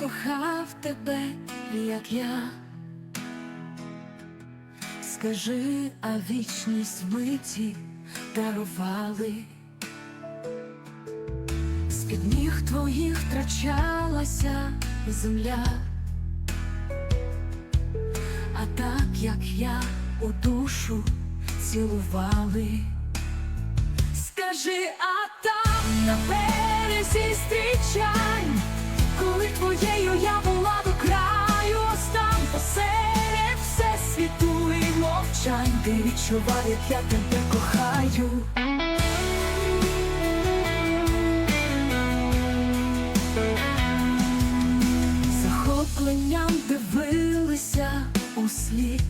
кохав тебе, як я. Скажи, а вічність миті дарували. З-під ніг твоїх втрачалася земля. А так як я у душу цілували. Скажи, а там на березі зустрічань, твоєю я була до краю, ось там посеред всесвіту і мовчань, ти відчував, як я тебе кохаю. Захопленням дивилися у слід,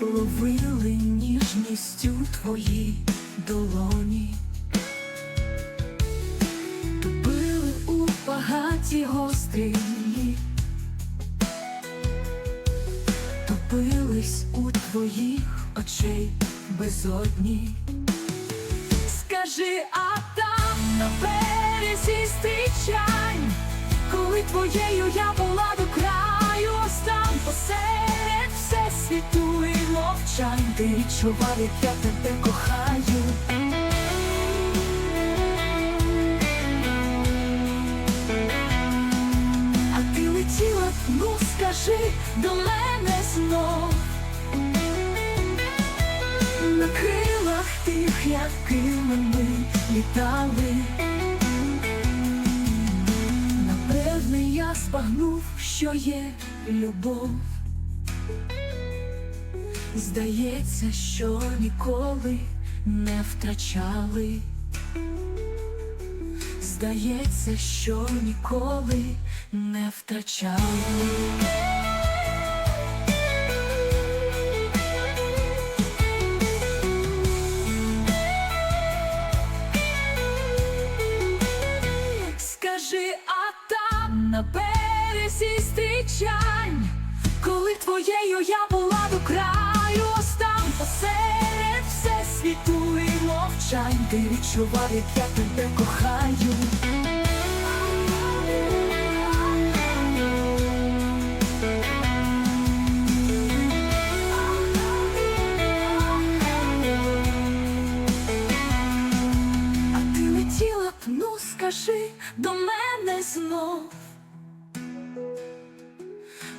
ловили ніжністю твої долоні, багаті гострі, топились у твоїх очей безодні. Скажи, а там на березі зустрічань, коли твоєю я була до краю, ось там посеред всесвіту і мовчань, ти відчував, як я тебе кохаю. Ну до мене знов на крилах тих, якими ми літали. Напевне, я збагнув, що є любов. Здається, що ніколи не втрачали. Здається, що ніколи не втрачали. Скажи, а там на березі зустрічань, коли твоєю я була ти відчував, як я тебе кохаю. А ти летіла б, ну скажи до мене знов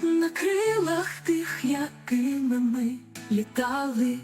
на крилах тих, якими ми літали.